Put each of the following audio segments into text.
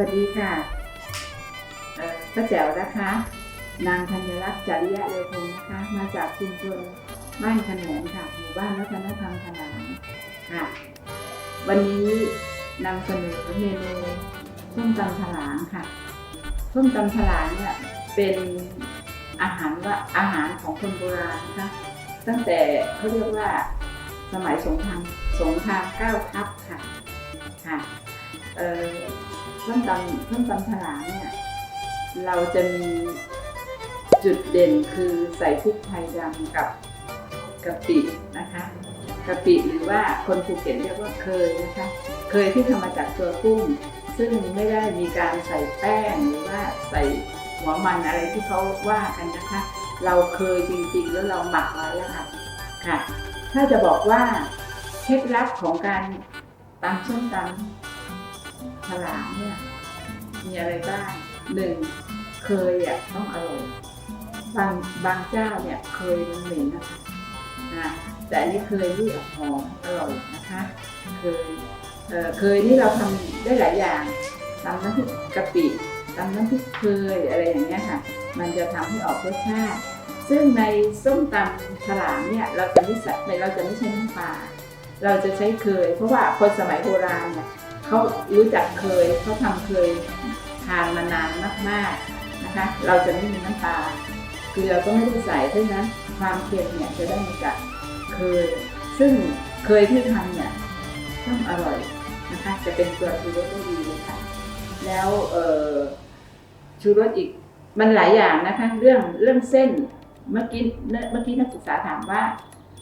วัสดีค่ะป้าแจ๋วนะคะ นางธัญรักษ์จริยะเลอพงศ์นะคะ มาจากชุมชนบ้านขนงค่ะหมู่บ้านวัฒนธรรมขนางค่ะ วันนี้นำเสนอเมนูส้มตำถลางค่ะส้มตำถลางเนี่ยเป็นอาหารว่าอาหารของคนโบราณนะคะตั้งแต่เขาเรียกว่าสมัยสงครามสงครามเก้าทัพค่ะค่ะเอ่อ ส้มตำส้มตำถลางเนี่ยเราจะมีจุดเด่นคือใส่พริกไทยดำกับกะปินะคะกะปิหรือว่าคนภูเก็ตเรียกว่าเคยนะคะ เคยที่ทำมาจากตัวกุ้ง ซึ่งไม่ได้มีการใส่แป้งหรือว่าใส่หัวมันอะไรที่เขาว่ากันนะคะ เราเคยจริงๆ แล้วเราหมักไว้แล้วค่ะค่ะ ถ้าจะบอกว่าเคล็ดลับของการตำส้มตำ ลามเนี่ยมีอะไรบ้างหนึ่งเคยอะต้องอร่อยบางบางเจ้าเนี่ยเคยมันเหม็นนะคะอ่าแต่อันนี้เคยที่หอมอร่อยนะคะ เคยเออเคยนี่เราทำได้หลายอย่างตำน้ำพริกกะปิตำน้ำพริกเคยอะไรอย่างเงี้ยค่ะ มันจะทำให้ออกรสชาติ ซึ่งในส้มตำฉลามเนี่ยเราจะไม่ใส่เราจะไม่ใช้น้ำปลาเราจะใช้เคย เพราะว่าคนสมัยโบราณเนี่ย เขารู้จักเคยเขาทำเคยทานมานานมากๆนะคะ เราจะไม่มีน้ำตาลเกลือก็ไม่ได้ใส่เพราะฉะนั้นความเค็มเนี่ยจะได้มาจากเคย ซึ่งเคยที่ทำเนี่ยต้องอร่อยนะคะจะเป็นตัวชูรสได้ดีเลยค่ะ แล้วชูรสอีกมันหลายอย่างนะคะเรื่องเรื่องเส้นเมื่อกี้เมื่อกี้นักศึกษาถามว่า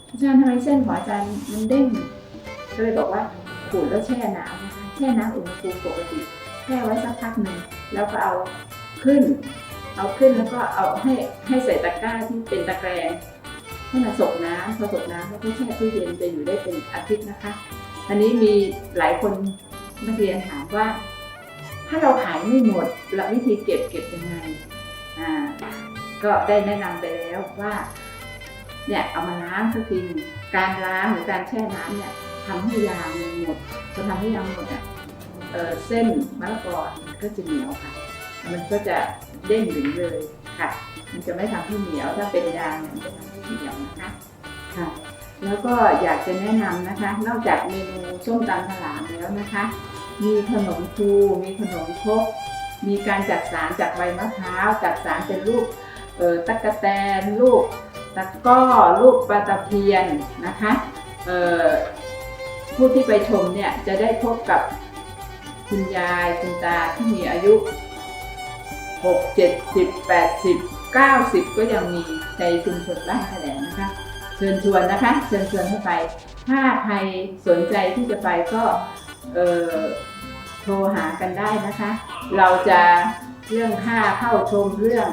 อาจารย์ทำไมเส้นของอาจารย์มันเด้งก็เลยบอกว่าขูดแล้วแช่น้ำนะคะ ช่น้ำอุณหภูมิปกติแช่ไว้สักพักหนึ่งแล้วก็เอาขึ้น เอาขึ้นแล้วก็เอาให้ให้ใส่ตะกร้าที่เป็นตะแกรงให้มันสกน้ำพอสกน้ำแล้วก็แช่ตู้เย็นจะอยู่ได้เป็นอาทิตย์นะคะ อันนี้มีหลายคนนักเรียนถามว่า ถ้าเราขายไม่หมดเราวิธีเก็บเก็บยังไงอ่าก็ได้แนะนำไปแล้วว่าเนี่ยเอามาล้างสักทีการล้างหรือการแช่น้ำเนี่ยทำให้ยางมันหมดพอทำให้ยางหมดอะ เอ่อเส้นมะละกอมันก็จะเหนียวค่ะ มันก็จะเด้งดึงเลยค่ะ มันจะไม่ทำให้เหนียวถ้าเป็นยางเนี่ยมันจะทำให้เหนียวนะคะค่ะ แล้วก็อยากจะแนะนำนะคะ นอกจากเมนูส้มตำถลามแล้วนะคะ มีขนมคูมีขนมครกมีการจัดสารจากใบมะพร้าวจัดสารเป็นรูปเอ่อตั๊กแตนรูปตะกร้อรูปปลาตะเพียนนะคะเอ่อผู้ที่ไปชมเนี่ยจะได้พบกับ คุณยายคุณตาที่มีอายุ6 70 80 90ก็ยังมีในชุมชนบ้านแถลงนะคะ เชิญชวนนะคะ เชิญชวนให้ไป ถ้าใครสนใจที่จะไปก็โทรหากันได้นะคะ เราจะเรื่องค่าเข้าชมเรื่อง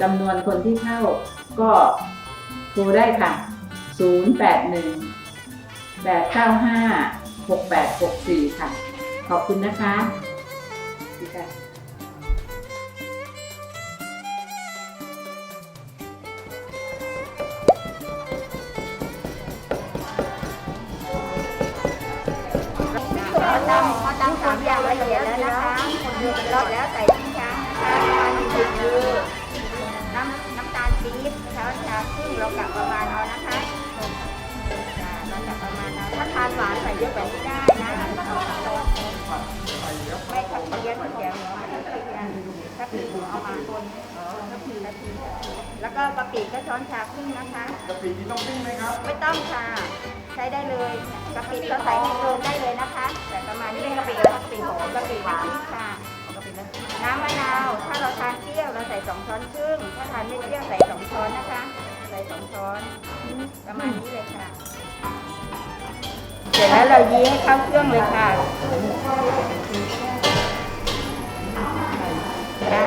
จำนวนคนที่เข้าก็โทรได้ค่ะ 081 895 6864 ค่ะ ขอบคุณนะคะสวัสดีค่ะเราตำเราตำสามอย่างละเอียดแล้วนะคะเราแล้วใส่ชิ้นช้างนะคะอันนี้คือน้ำน้ำตาลปี๊บช้อนชาครึ่งเรากะประมาณเอานะคะจ้ะเรากะประมาณเอาถ้าทานหวานใส่เยอะแบบนี้ได้นะ ไม่ขัดเย็นแก้วเหรอไม่ขัดเย็นถ้าผิดเอามาคนถ้าผิดแล้วผิดแล้วก็กะปิก็ช้อนชาครึ่งนะคะกะปินี่ต้องปิ้งไหมครับ ไม่ต้องค่ะ ใช้ได้เลยกะปิก็ใส่ในโรงได้เลยนะคะ แต่ประมาณนี้กะปิแล้วกะปิหอมกะปิหวานค่ะน้ำมะนาว ถ้าเราทานเปรี้ยวเราใส่สองช้อนครึ่ง ถ้าทานไม่เปรี้ยวใส่สองช้อนนะคะ ใส่สองช้อน ประมาณนี้เลยค่ะเส ร็จแล้วเรายีให้เข้าเครื่องเลยค่ะนะ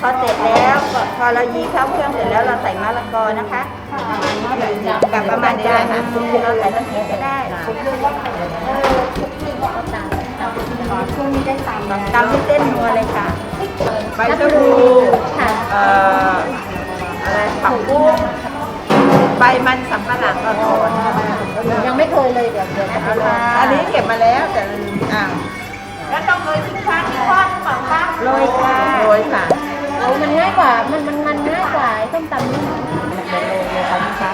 พอเสร็จแล้วพอเรายีเข้าเครื่องเสร็จแล้วเราใส่มะละกอนะคะประมาณนี้เลยกับประมาณจานหนึ่งเราใส่ตะเกียบก็ได้ช่วงนี้ได้ตำตำที่เส้นนัวเลยค่ะใบชะพลูเอ่ออะไรผักบุ้ง ใบมันสำปะหลังอ่อนยังไม่เคยเลยเดี๋ยวเดี๋ยวจะไปลองอันนี้เก็บมาแล้วแต่ลืมอ่างแล้วต้องโรยพริกฟ้าพริกทอดหรือเปล่าคะโรยค่ะโรยค่ะโอ้มันง่ายกว่า มันมันมันง่ายกว่าไอ้ส้มตำนี่เดี๋ยวโรยเลยค่ะพี่ฟ้า